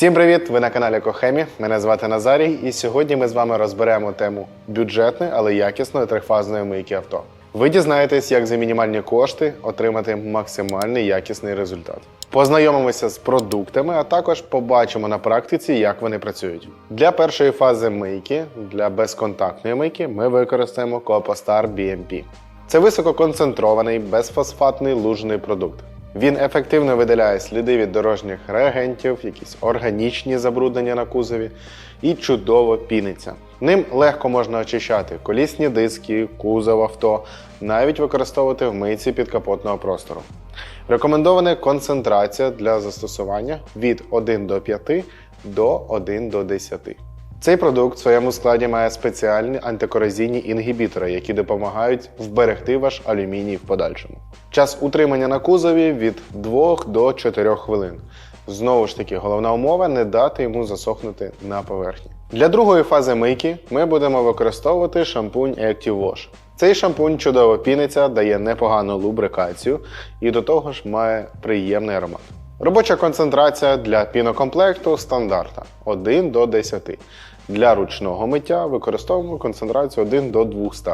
Всім привіт! Ви на каналі Кохемі. Мене звати Назарій, і сьогодні ми з вами розберемо тему бюджетної, але якісної трифазної мийки авто. Ви дізнаєтесь, як за мінімальні кошти отримати максимальний якісний результат. Познайомимося з продуктами, а також побачимо на практиці, як вони працюють. Для першої фази мийки, для безконтактної мийки, ми використаємо Copostar BMP. Це висококонцентрований безфосфатний лужний продукт. Він ефективно видаляє сліди від дорожніх реагентів, якісь органічні забруднення на кузові і чудово піниться. Ним легко можна очищати колісні диски, кузов авто, навіть використовувати в мийці підкапотного простору. Рекомендована концентрація для застосування від 1 до 5 до 1 до 10. Цей продукт в своєму складі має спеціальні антикорозійні інгібітори, які допомагають вберегти ваш алюміній в подальшому. Час утримання на кузові від 2 до 4 хвилин. Знову ж таки, головна умова не дати йому засохнути на поверхні. Для другої фази мийки ми будемо використовувати шампунь Active Wash. Цей шампунь чудово піниться, дає непогану лубрикацію і до того ж має приємний аромат. Робоча концентрація для пінокомплекту стандартна 1 до 10. Для ручного миття використовуємо концентрацію 1 до 200.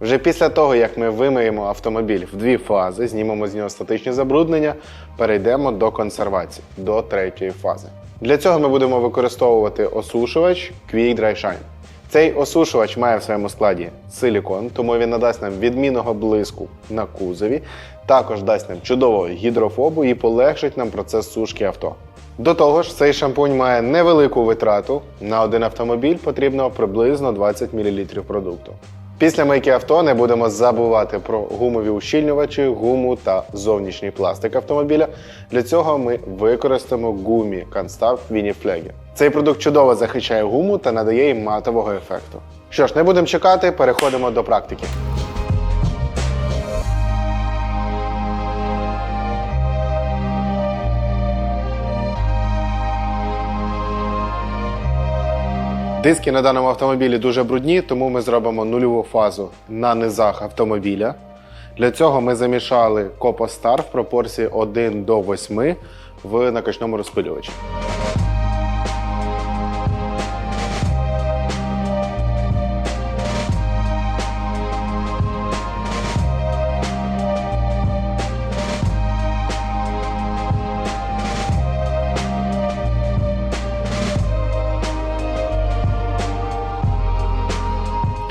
Вже після того, як ми вимиємо автомобіль в дві фази, знімемо з нього статичні забруднення, перейдемо до консервації, до третьої фази. Для цього ми будемо використовувати осушувач Quick Dry Shine. Цей осушувач має в своєму складі силікон, тому він надасть нам відмінного блиску на кузові, також дасть нам чудового гідрофобу і полегшить нам процес сушки авто. До того ж, цей шампунь має невелику витрату. На один автомобіль потрібно приблизно 20 мл продукту. Після мийки авто не будемо забувати про гумові ущільнювачі, гуму та зовнішній пластик автомобіля. Для цього ми використаємо гумі Constav Winiflegi. Цей продукт чудово захищає гуму та надає їй матового ефекту. Що ж, не будемо чекати, переходимо до практики. Диски на даному автомобілі дуже брудні, тому ми зробимо нульову фазу на низах автомобіля. Для цього ми замішали Копостар в пропорції 1 до 8 в накачному розпилювачі.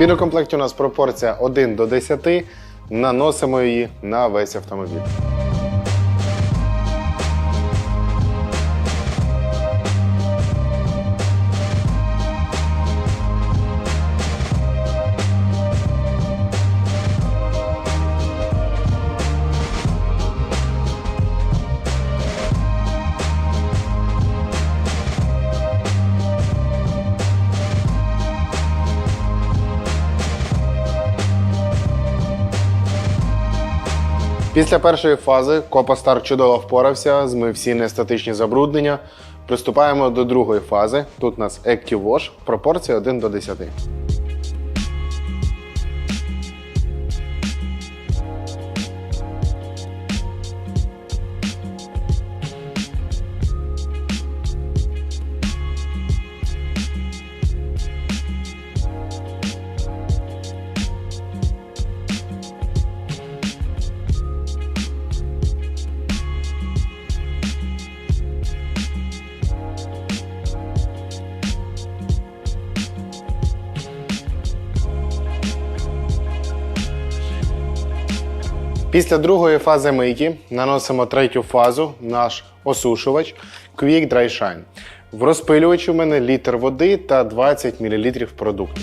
В пінокомплекті у нас пропорція 1 до 10. Наносимо її на весь автомобіль. Після першої фази Копастар чудово впорався, змив всі нестатичні забруднення. Приступаємо до другої фази. Тут у нас Active Wash, пропорція 1 до 10. Після другої фази мийки наносимо третю фазу, наш осушувач Quick Dry Shine. В розпилювачі у мене літр води та 20 мл продукту.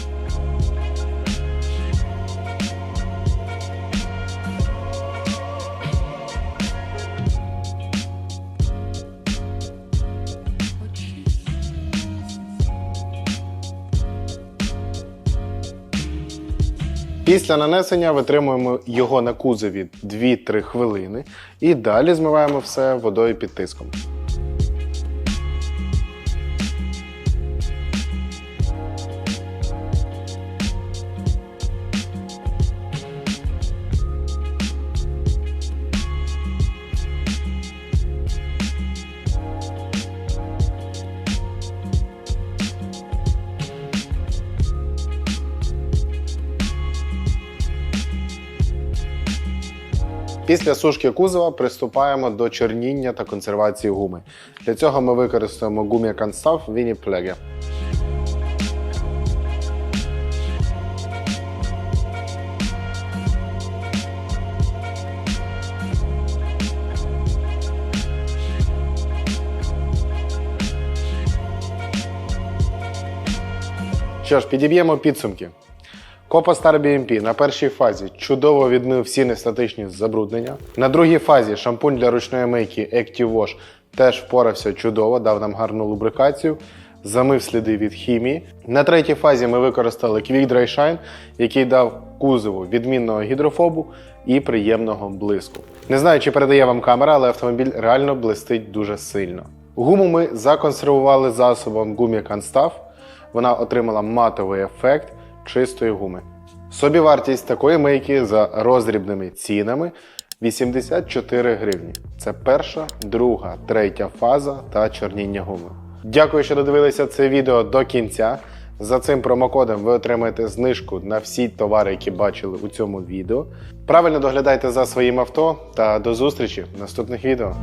Після нанесення витримуємо його на кузові 2-3 хвилини і далі змиваємо все водою під тиском. Після сушки кузова приступаємо до чорніння та консервації гуми. Для цього ми використаємо гумія Канстав Віні Плеге. Що ж, підіб'ємо підсумки. Копа Star BMP на першій фазі чудово відмив всі нестатичні забруднення. На другій фазі шампунь для ручної мийки Active Wash теж впорався чудово, дав нам гарну лубрикацію, замив сліди від хімії. На третій фазі ми використали Quick Dry Shine, який дав кузову відмінного гідрофобу і приємного блиску. Не знаю, чи передає вам камера, але автомобіль реально блистить дуже сильно. Гуму ми законсервували засобом гумі Канстав. Вона отримала матовий ефект чистої гуми. Собівартість такої мийки за роздрібними цінами 84 гривні. Це перша, друга, третя фаза та чорніння гуми. Дякую, що додивилися це відео до кінця. За цим промокодом ви отримаєте знижку на всі товари, які бачили у цьому відео. Правильно доглядайте за своїм авто та до зустрічі в наступних відео.